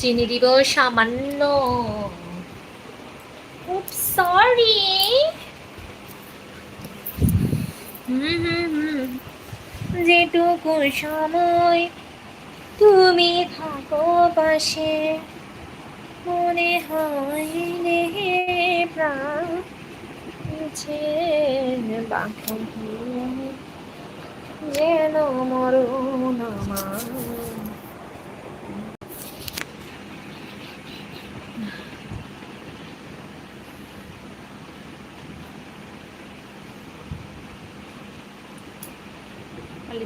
চিনি দিব সামান্য সরি যেটুকু সময় তুমি থাকো পাশে মনে হয় প্রাণ যেন মরণ আমার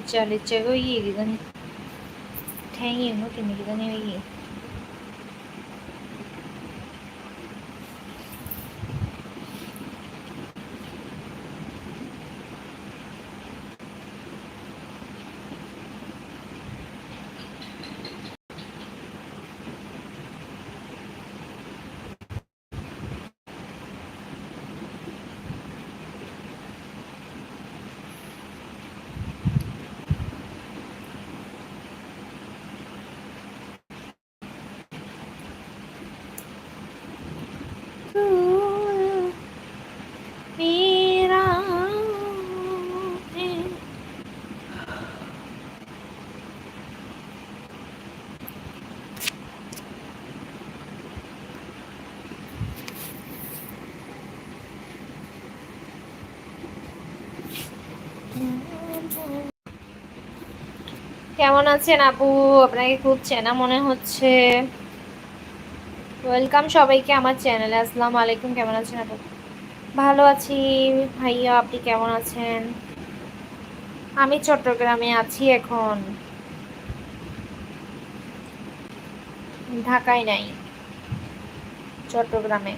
चाले चगो ये किधर है नहीं কেমন আছেন আপু? আপনাকে খুব চেনা মনে হচ্ছে? ওয়েলকাম সবাইকে আমার চ্যানেলে আসসালামু আলাইকুম, কেমন আছেন আপু? ভালো আছি। ভাইয়া, আপনি কেমন আছেন? আমি চট্টগ্রামে আছি এখন। ঢাকায় নাই, চট্টগ্রামে।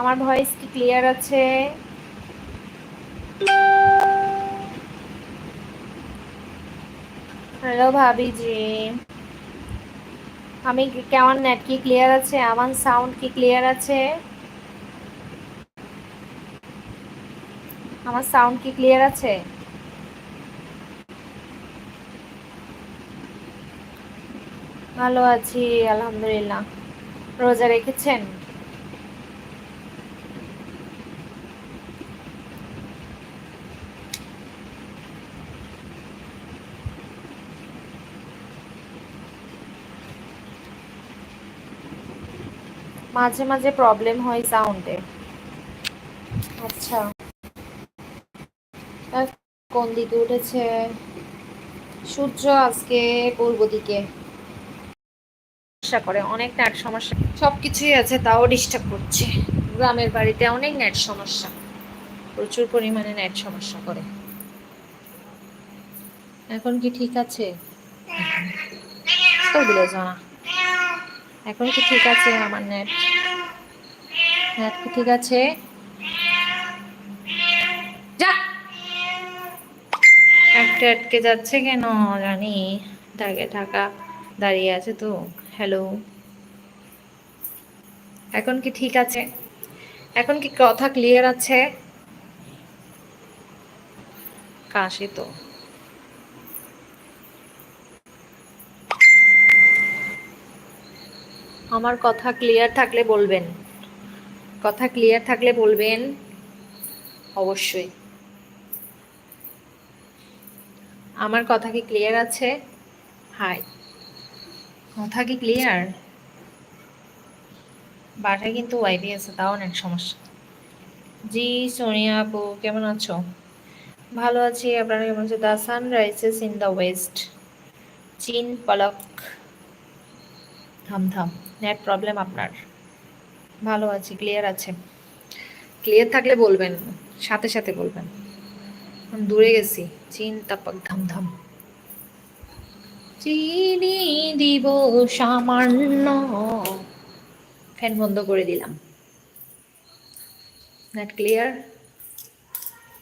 আমার ভয়েস কি ক্লিয়ার আছে? হ্যালো ভাবিজি আমি কেমন নেট, কি ক্লিয়ার আছে? আমার সাউন্ড কি ক্লিয়ার আছে? আমার সাউন্ড কি ক্লিয়ার আছে? ভালো আছি, আলহামদুলিল্লাহ। রোজা রেখেছেন? মাঝে মাঝে প্রবলেম হয় সাউন্ডে আচ্ছা। কোন দিকে উঠেছে? সূর্য আজকে পূর্ব দিকে। সমস্যা করে, অনেক নেট সমস্যা। সব কিছুই আছে, তাও ডিস্টার্ব করছে। গ্রামের বাড়িতে অনেক নেট সমস্যা। প্রচুর পরিমাণে নেট সমস্যা করে। এখন কি ঠিক আছে? তো জানা এখন কি ঠিক আছে আমার নেট নেট কি ঠিক আছে? যা! একটা আটকে যাচ্ছে কেন জানি। ঢাকে ঢাকা দাঁড়িয়ে আছে তো। হ্যালো এখন কি ঠিক আছে? এখন কি কথা ক্লিয়ার আছে? কাশি তো। আমার কথা ক্লিয়ার থাকলে বলবেন। কথা ক্লিয়ার থাকলে বলবেন, অবশ্যই। আমার কথা কি ক্লিয়ার আছে? হাই কথা কি ক্লিয়ার বাসায় কিন্তু ওয়াইফাই আছে, তাও অনেক সমস্যা। জি, সোনিয়া আপু, কেমন আছো? ভালো আছি, আপনারা কেমন আছে the sun rises in the west চীন পলক। থাম থাম। নেট প্রবলেম আপনার। ভালো আছি, ক্লিয়ার আছে। ক্লিয়ার থাকলে বলবেন, সাথে সাথে বলবেন। দূরে গেছি। চীন তাপক ধাম ধাম চিনি দিব সামান্য। ফ্যান বন্ধ করে দিলাম। Net clear?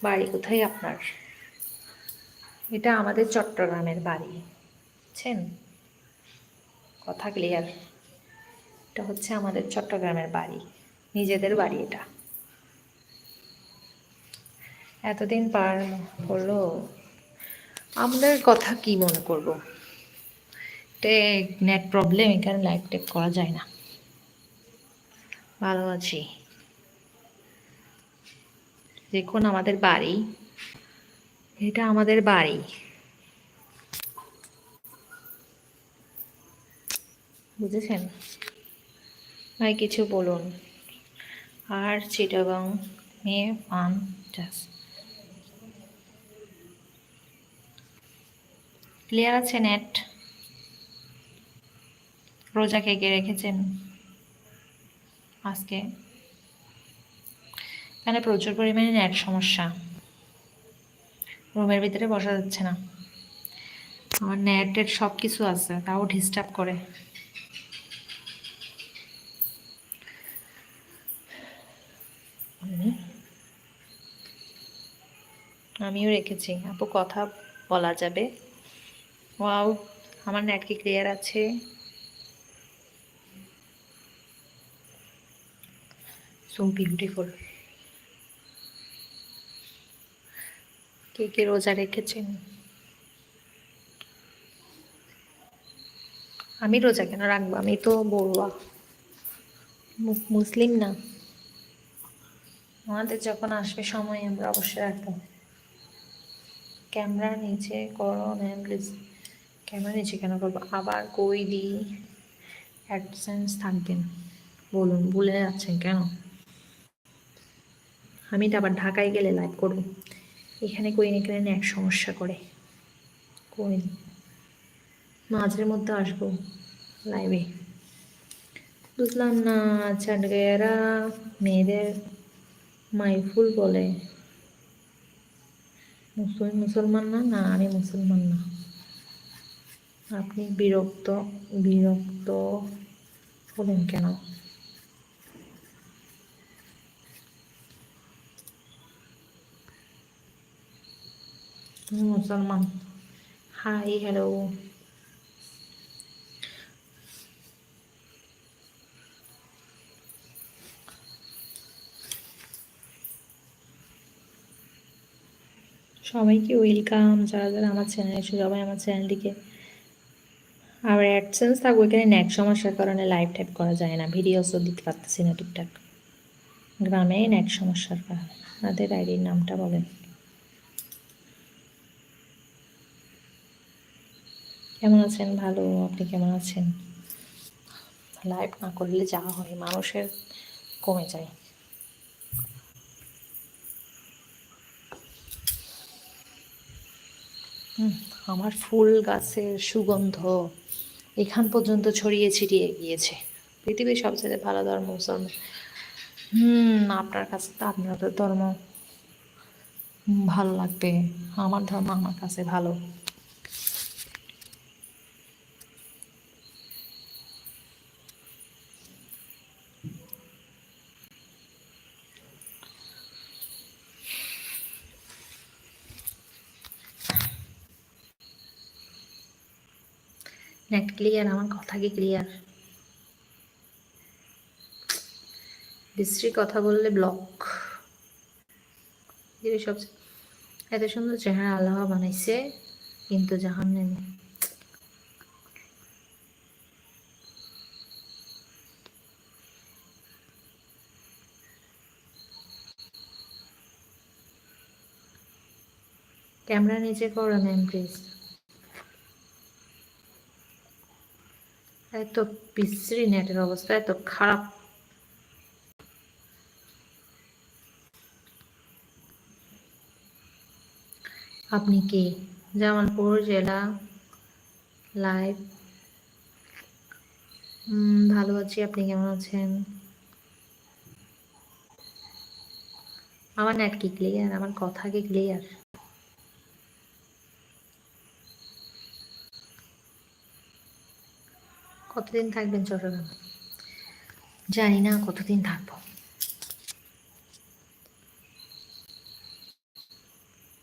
বাড়ি কোথায় আপনার? এটা আমাদের চট্টগ্রামের বাড়ি। বুঝছেন? কথা ক্লিয়ার এটা হচ্ছে আমাদের চট্টগ্রামের বাড়ি, নিজেদের বাড়ি এটা। এতদিন পার হলো, আমাদের কথা কি মনে করব? নেট প্রবলেম এখানে লাইভ টেক করা যায় না। ভালো আছি। দেখুন আমাদের বাড়ি, এটা আমাদের বাড়ি। বুঝেছেন? ভাই, কিছু বলুন। আর চিটাগাং মেয়ে ফান চাষ। ক্লিয়ার আছে, নেট? রোজা কে কে রেখেছেন? আজকে? এখানে প্রচুর পরিমাণে নেট সমস্যা। রুমের ভিতরে বসা যাচ্ছে না। আমার নেটের সব কিছু আছে, তাও ডিস্টার্ব করে হুম। আমিও রেখেছি। আপু, কথা বলা যাবে? ওয়াও, আমার নেট কি ক্লিয়ার আছে। সো বিউটিফুল কে কে রোজা রেখেছেন? আমি রোজা কেন রাখব? আমি তো বড়ুয়া। মুসলিম না। আমাদের যখন আসবে সময় আমরা অবশ্যই রাখব। ক্যামেরা নিচে করো ম্যাম প্লিজ ক্যামেরা নিচে কেন করব? আবার কই দিই অ্যাডসেন্স থাকবেন বলুন, ভুলে যাচ্ছেন কেন? আমি তো আবার ঢাকায় গেলে লাইভ করব। এখানে কই এখানে এক সমস্যা করে। কই মাঝের মধ্যে আসব লাইভে বুঝলাম না চাটগাইয়ারা মেয়েদের মাইফুল বলে। মুসলিম মুসলমান না? না, আমি মুসলমান না। আপনি বিরক্ত বিরক্ত হলেন কেন? তুমি মুসলমান। High, hello. সবাইকে ওয়েলকাম যারা যারা আমার চ্যানেলে এসে, সবাই আমার চ্যানেলটিকে আর অ্যাডসেন্স থাকব এখানে নেট সমস্যার কারণে লাইভ টাইপ করা যায় না। ভিডিওসও দিতে পারতেছি না ঠিকঠাক গ্রামে নেট সমস্যার কারণে। আপনাদের আইডির নামটা বলেন। কেমন আছেন? ভালো, আপনি কেমন আছেন? লাইভ না করলে যা হয়, মানুষের কমে যায় হুম, আমার ফুল গাছের সুগন্ধ এখান পর্যন্ত ছড়িয়ে ছিটিয়ে গিয়েছে। পৃথিবীর সবচেয়ে ভালো ধর্ম মুসলমান। হুম, আপনার কাছে তো আপনাদের ধর্ম। ভালো লাগবে। আমার ধর্ম আমার কাছে ভালো। নেট ক্লিয়ার আমার কথা কি ক্লিয়ার বিশ্রী কথা বললে ব্লক সবচেয়ে এত সুন্দর চেহারা আল্লাহ বানাইছে, কিন্তু জাহান নেই ক্যামেরা নিচে করো ম্যাম প্লিজ এত বিশ্রী নেটের অবস্থা, এত খারাপ। আপনি কে জামালপুর জেলা লাইভ? ভালো আছি, আপনি কেমন আছেন? আমার নেট কি ক্লিয়ার আমার কথা কি ক্লিয়ার কতদিন থাকবেন চট্টগ্রামে? জানি না কতদিন থাকব।